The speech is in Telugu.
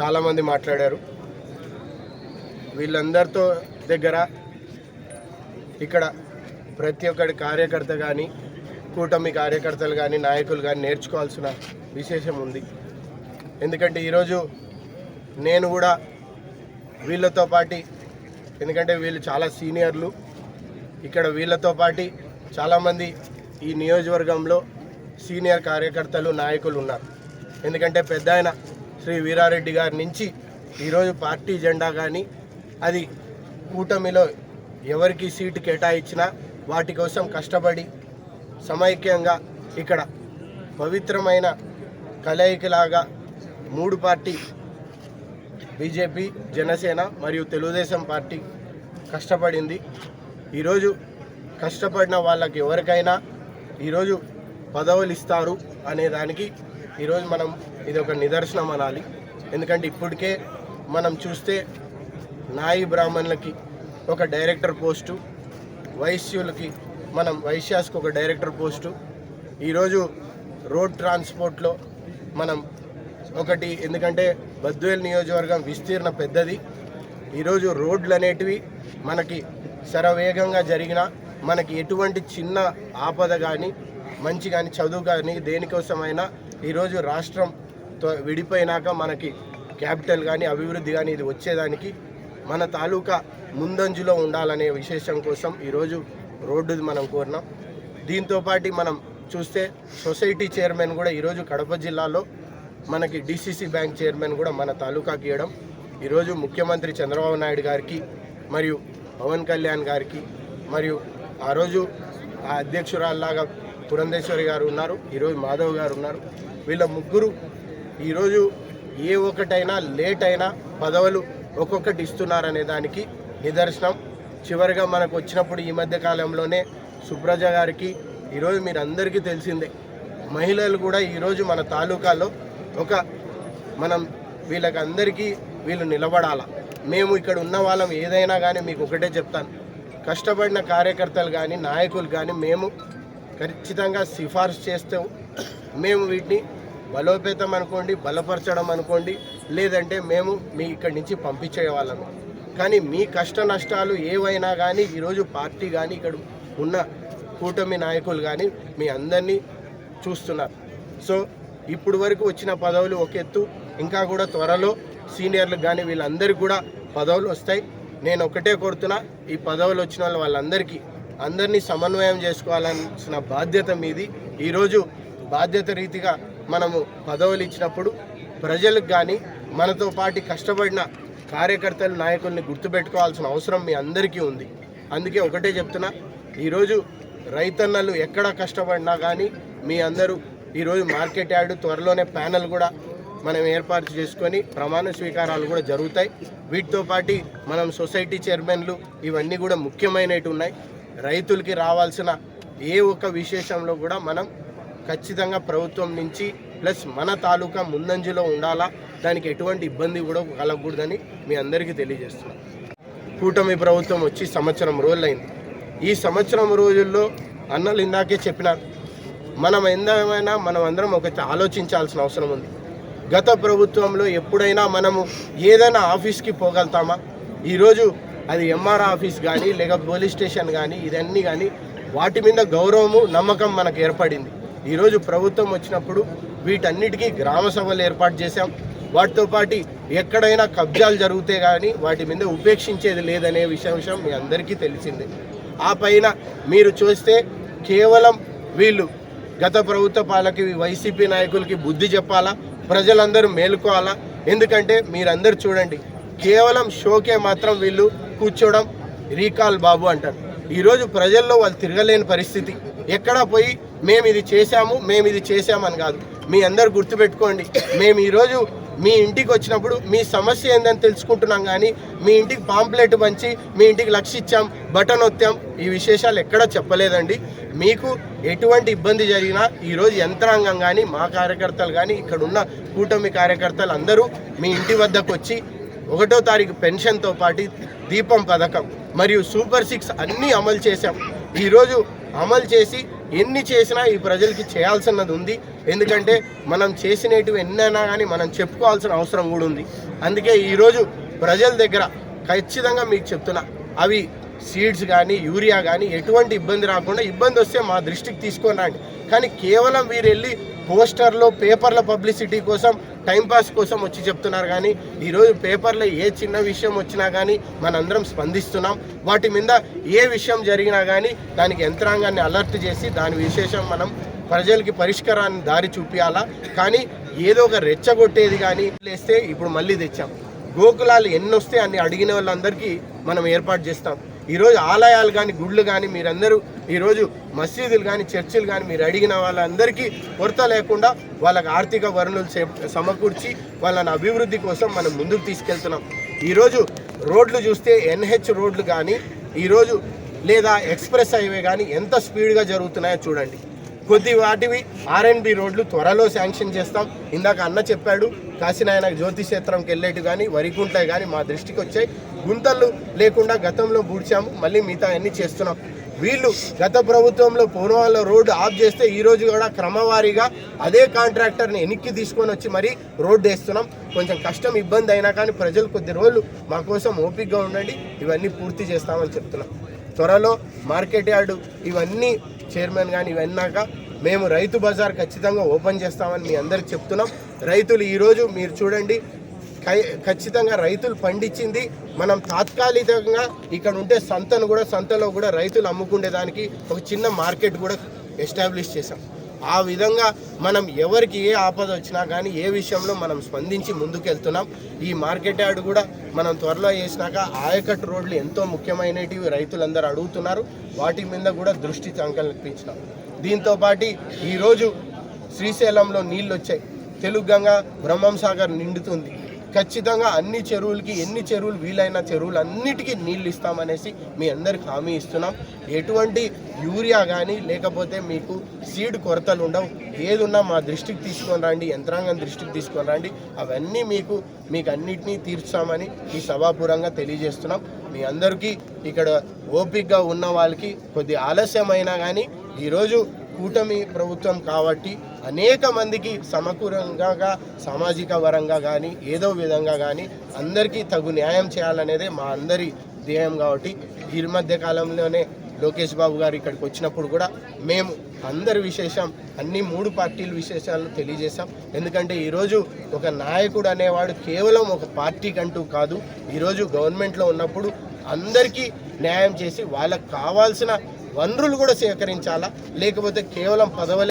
చాలామంది మాట్లాడారు. వీళ్ళందరితో దగ్గర ఇక్కడ ప్రతి ఒక్కడి కార్యకర్త కానీ కూటమి కార్యకర్తలు కానీ నాయకులు కానీ నేర్చుకోవాల్సిన విశేషం ఉంది. ఎందుకంటే ఈరోజు నేను కూడా వీళ్ళతో పాటి ఎందుకంటే వీళ్ళు చాలా సీనియర్లు ఇక్కడ వీళ్ళతో పాటి చాలామంది ఈ నియోజకవర్గంలో సీనియర్ కార్యకర్తలు నాయకులు ఉన్నారు. ఎందుకంటే పెద్ద శ్రీ వీరారెడ్డి గారి నుంచి ఈరోజు పార్టీ జెండా కానీ అది కూటమిలో ఎవరికి సీటు కేటాయించినా వాటి కోసం కష్టపడి సమైక్యంగా ఇక్కడ పవిత్రమైన కలయికలాగా మూడు పార్టీ బీజేపీ జనసేన మరియు తెలుగుదేశం పార్టీ కష్టపడింది. ఈరోజు కష్టపడిన వాళ్ళకి ఎవరికైనా ఈరోజు పదవులు ఇస్తారు అనే దానికి ఈరోజు మనం ఇది ఒక నిదర్శనం అనాలి. ఎందుకంటే ఇప్పటికే మనం చూస్తే నాయి బ్రాహ్మణులకి ఒక డైరెక్టర్ పోస్టు వైశ్యులకి మనం వైశ్యాస్కి ఒక డైరెక్టర్ పోస్టు. ఈరోజు రోడ్ ట్రాన్స్పోర్ట్లో మనం ఒకటి ఎందుకంటే బద్వేల్ నియోజకవర్గం విస్తీర్ణ పెద్దది. ఈరోజు రోడ్లు అనేటివి మనకి శరవేగంగా జరిగిన మనకి ఎటువంటి చిన్న ఆపద కానీ మంచి కానీ చదువు కానీ దేనికోసమైనా ఈరోజు రాష్ట్రం తో- విడిపోయినాక మనకి క్యాపిటల్ కానీ అభివృద్ధి కానీ ఇది వచ్చేదానికి మన తాలూకా ముందంజలో ఉండాలనే విశేషం కోసం ఈరోజు రోడ్డు మనం కోరినాం. దీంతోపాటు మనం చూస్తే సొసైటీ చైర్మన్ కూడా ఈరోజు కడప జిల్లాలో మనకి డిసిసి బ్యాంక్ చైర్మన్ కూడా మన తాలూకాకి ఇవ్వడం. ఈరోజు ముఖ్యమంత్రి చంద్రబాబు నాయుడు గారికి మరియు పవన్ కళ్యాణ్ గారికి మరియు ఆ రోజు ఆ అధ్యక్షురాల్లాగా పురంధేశ్వరి గారు ఉన్నారు. ఈరోజు మాధవ్ గారు ఉన్నారు. వీళ్ళ ముగ్గురు ఈరోజు ఏ ఒక్కటైనా లేట్ అయినా పదవులు ఒక్కొక్కటి ఇస్తున్నారనే దానికి నిదర్శనం. చివరిగా మనకు వచ్చినప్పుడు ఈ మధ్య కాలంలోనే సుబ్రజ గారికి ఈరోజు మీరు అందరికీ తెలిసిందే. మహిళలు కూడా ఈరోజు మన తాలూకాలో ఒక మనం వీళ్ళకందరికీ వీళ్ళు నిలబడాల. మేము ఇక్కడ ఉన్న వాళ్ళం ఏదైనా కానీ మీకు ఒకటే చెప్తాను. కష్టపడిన కార్యకర్తలు కానీ నాయకులు కానీ మేము ఖచ్చితంగా సిఫార్సు చేస్తూ మేము వీటిని బలోపేతం అనుకోండి బలపరచడం అనుకోండి లేదంటే మేము మీ ఇక్కడి నుంచి పంపించే వాళ్ళము కానీ మీ కష్ట నష్టాలు ఏవైనా కానీ ఈరోజు పార్టీ కానీ ఇక్కడ ఉన్న కూటమి నాయకులు కానీ మీ అందరినీ చూస్తున్నారు. సో ఇప్పుడు వరకు వచ్చిన పదవులు ఒక ఎత్తు ఇంకా కూడా త్వరలో సీనియర్లకు కానీ వీళ్ళందరికీ కూడా పదవులు వస్తాయి. నేను ఒకటే కోరుతున్నా ఈ పదవులు వచ్చిన వాళ్ళ వాళ్ళందరికీ అందరినీ సమన్వయం చేసుకోవాల్సిన బాధ్యత మీది. ఈరోజు బాధ్యత రీతిగా మనము పదవులు ఇచ్చినప్పుడు ప్రజలకు కానీ మనతో పాటు కష్టపడిన కార్యకర్తలు నాయకుల్ని గుర్తుపెట్టుకోవాల్సిన అవసరం మీ అందరికీ ఉంది. అందుకే ఒకటే చెప్తున్నా ఈరోజు రైతన్నలు ఎక్కడ కష్టపడినా కానీ మీ అందరూ ఈరోజు మార్కెట్ యార్డు త్వరలోనే ప్యానల్ కూడా మనం ఏర్పాటు చేసుకొని ప్రమాణ స్వీకారాలు కూడా జరుగుతాయి. వీటితో పాటు మనం సొసైటీ చైర్మన్లు ఇవన్నీ కూడా ముఖ్యమైనవి ఉన్నాయి. రైతులకి రావాల్సిన ఏ ఒక్క విశేషంలో కూడా మనం ఖచ్చితంగా ప్రభుత్వం నుంచి ప్లస్ మన తాలూకా ముందంజలో ఉండాలా? దానికి ఎటువంటి ఇబ్బంది కూడా కలగకూడదని మీ అందరికీ తెలియజేస్తున్నాం. కూటమి ప్రభుత్వం వచ్చి సంవత్సరం రోజులైంది. ఈ సంవత్సరం రోజుల్లో అన్నలు ఇందాకే చెప్పినారు. మనం ఎంతమైనా మనం అందరం ఒక ఆలోచించాల్సిన అవసరం ఉంది. గత ప్రభుత్వంలో ఎప్పుడైనా మనము ఏదైనా ఆఫీస్కి పోగలుగుతామా? ఈరోజు అది ఎంఆర్ ఆఫీస్ కానీ లేక పోలీస్ స్టేషన్ కానీ ఇదన్నీ కానీ వాటి మీద గౌరవము నమ్మకం మనకు ఏర్పడింది. ఈరోజు ప్రభుత్వం వచ్చినప్పుడు వీటన్నిటికీ గ్రామ సభలు ఏర్పాటు చేశాం. వాటితో పాటు ఎక్కడైనా కబ్జాలు జరిగితే కానీ వాటి మీద ఉపేక్షించేది లేదనే విషయం మీ అందరికీ తెలిసిందే. ఆ పైన మీరు చూస్తే కేవలం వీళ్ళు గత ప్రభుత్వ పాలకి వైసీపీ నాయకులకి బుద్ధి చెప్పాలా? ప్రజలందరూ మేలుకోవాలా? ఎందుకంటే మీరందరూ చూడండి కేవలం షోకే మాత్రం వీళ్ళు కూర్చోవడం రీకాల్ బాబు అంటారు. ఈరోజు ప్రజల్లో వాళ్ళు తిరగలేని పరిస్థితి. ఎక్కడా పోయి మేము ఇది చేశాము మేము ఇది చేశామని కాదు. మీ అందరు గుర్తుపెట్టుకోండి. మేము ఈరోజు మీ ఇంటికి వచ్చినప్పుడు మీ సమస్య ఏందని తెలుసుకుంటున్నాం కానీ మీ ఇంటికి పాంప్లెట్ పంచి మీ ఇంటికి లక్ష ఇచ్చాం బటన్ ఒత్తాం. ఈ విశేషాలు ఎక్కడా చెప్పలేదండి. మీకు ఎటువంటి ఇబ్బంది జరిగినా ఈరోజు యంత్రాంగం కానీ మా కార్యకర్తలు కానీ ఇక్కడ ఉన్న కూటమి కార్యకర్తలు అందరూ మీ ఇంటి వద్దకు వచ్చి ఒకటో తారీఖు పెన్షన్తో పాటు దీపం పథకం మరియు సూపర్ సిక్స్ అన్నీ అమలు చేశాం. ఈరోజు అమలు చేసి ఎన్ని చేసినా ఈ ప్రజలకి చేయాల్సినది ఉంది. ఎందుకంటే మనం చేసినవి ఎన్నైనా కానీ మనం చెప్పుకోవాల్సిన అవసరం కూడా ఉంది. అందుకే ఈరోజు ప్రజల దగ్గర ఖచ్చితంగా మీకు చెప్తున్నా అవి సీడ్స్ కానీ యూరియా కానీ ఎటువంటి ఇబ్బంది రాకుండా ఇబ్బంది వస్తే మా దృష్టికి తీసుకొని రండి. కానీ కేవలం వీరు వెళ్ళి పోస్టర్లో పేపర్ల పబ్లిసిటీ కోసం టైంపాస్ కోసం వచ్చి చెప్తున్నారు కానీ ఈరోజు పేపర్లో ఏ చిన్న విషయం వచ్చినా కానీ మనందరం స్పందిస్తున్నాం. వాటి మీద ఏ విషయం జరిగినా కానీ దానికి యంత్రాంగాన్ని అలర్ట్ చేసి దాని విశేషం మనం ప్రజలకి పరిష్కారాన్ని దారి చూపించాలా కానీ ఏదో ఒక రెచ్చగొట్టేది కానీ లేస్తే ఇప్పుడు మళ్ళీ తెచ్చాం. గోకులాలు ఎన్ని వస్తే అన్ని అడిగిన వాళ్ళందరికీ మనం ఏర్పాటు చేస్తాం. ఈరోజు ఆలయాలు కానీ గుళ్ళు కానీ మీరందరూ ఈరోజు మసీదులు కానీ చర్చిలు కానీ మీరు అడిగిన వాళ్ళందరికీ కొరత లేకుండా వాళ్ళకి ఆర్థిక వనరులు సమకూర్చి వాళ్ళని అభివృద్ధి కోసం మనం ముందుకు తీసుకెళ్తున్నాం. ఈరోజు రోడ్లు చూస్తే ఎన్హెచ్ రోడ్లు కానీ ఈరోజు లేదా ఎక్స్ప్రెస్ హైవే కానీ ఎంత స్పీడ్గా జరుగుతున్నాయో చూడండి. కొద్ది వాటివి ఆర్ఎన్బి రోడ్లు త్వరలో శాంక్షన్ చేస్తాం. ఇందాక అన్న చెప్పాడు కాశీనాయన జ్యోతిక్షేత్రంకి వెళ్ళేటు కానీ వరికుంటాయి కానీ మా దృష్టికి వచ్చాయి గుంతలు లేకుండా గతంలో పూడ్చాము మళ్ళీ మిగతా అన్ని చేస్తున్నాం. వీళ్ళు గత ప్రభుత్వంలో పూర్వంలో రోడ్డు ఆఫ్ చేస్తే ఈరోజు కూడా క్రమవారీగా అదే కాంట్రాక్టర్ని వెనక్కి తీసుకొని వచ్చి మరీ రోడ్డు వేస్తున్నాం. కొంచెం కష్టం ఇబ్బంది అయినా కానీ ప్రజలు కొద్ది రోజులు మా కోసం ఓపికగా ఉండండి. ఇవన్నీ పూర్తి చేస్తామని చెప్తున్నాం. త్వరలో మార్కెట్ యార్డు ఇవన్నీ చైర్మన్ కానీ ఇవన్నాక మేము రైతు బజార్ ఖచ్చితంగా ఓపెన్ చేస్తామని మీ అందరికి చెప్తున్నాం. రైతులు ఈరోజు మీరు చూడండి ఖచ్చితంగా రైతులు పండించింది. మనం తాత్కాలికంగా ఇక్కడ ఉంటే సంతను కూడా సంతలో కూడా రైతులు అమ్ముకునేదానికి ఒక చిన్న మార్కెట్ కూడా ఎస్టాబ్లిష్ చేశాం. ఆ విధంగా మనం ఎవరికి ఏ ఆపద వచ్చినా కానీ ఏ విషయంలో మనం స్పందించి ముందుకెళ్తున్నాం. ఈ మార్కెట్ యార్డ్ కూడా మనం త్వరలో చేసినాక ఆయకట్టు రోడ్లు ఎంతో ముఖ్యమైనటివి రైతులందరూ అడుగుతున్నారు. వాటి మీద కూడా దృష్టి సంకల్పించినాం. దీంతోపాటు ఈరోజు శ్రీశైలంలో నీళ్ళు వచ్చాయి. తెలుగు గంగ బ్రహ్మం సాగర్ నిండుతుంది. ఖచ్చితంగా అన్ని చెరువులకి ఎన్ని చెరువులు వీలైన చెరువులు అన్నిటికీ నీళ్ళు ఇస్తామనేసి మీ అందరికి హామీ ఇస్తున్నాం. ఎటువంటి యూరియా కానీ లేకపోతే మీకు సీడ్ కొరతలు ఉండవు. ఏది ఉన్నా మా దృష్టికి తీసుకొని రండి యంత్రాంగం దృష్టికి తీసుకొని రండి. అవన్నీ మీకు మీకు అన్నిటినీ తీర్చామని ఈ సభాపూరంగా తెలియజేస్తున్నాం. మీ అందరికీ ఇక్కడ ఓపికగా ఉన్న వాళ్ళకి కొద్ది ఆలస్యమైనా కానీ ఈరోజు కూటమి ప్రభుత్వం కాబట్టి అనేక మందికి సమకూలంగా సామాజిక పరంగా కానీ ఏదో విధంగా కానీ అందరికీ తగు న్యాయం చేయాలనేదే మా అందరి ధ్యేయం కాబట్టి ఈ మధ్య కాలంలోనే లోకేష్ బాబు గారు ఇక్కడికి వచ్చినప్పుడు కూడా మేము అందరి విశేషం అన్ని మూడు పార్టీల విశేషాలను తెలియజేశాం. ఎందుకంటే ఈరోజు ఒక నాయకుడు అనేవాడు కేవలం ఒక పార్టీకంటూ కాదు ఈరోజు గవర్నమెంట్లో ఉన్నప్పుడు అందరికీ న్యాయం చేసి వాళ్ళకు కావాల్సిన వనరులు కూడా సేకరించాలా? లేకపోతే కేవలం పదవులే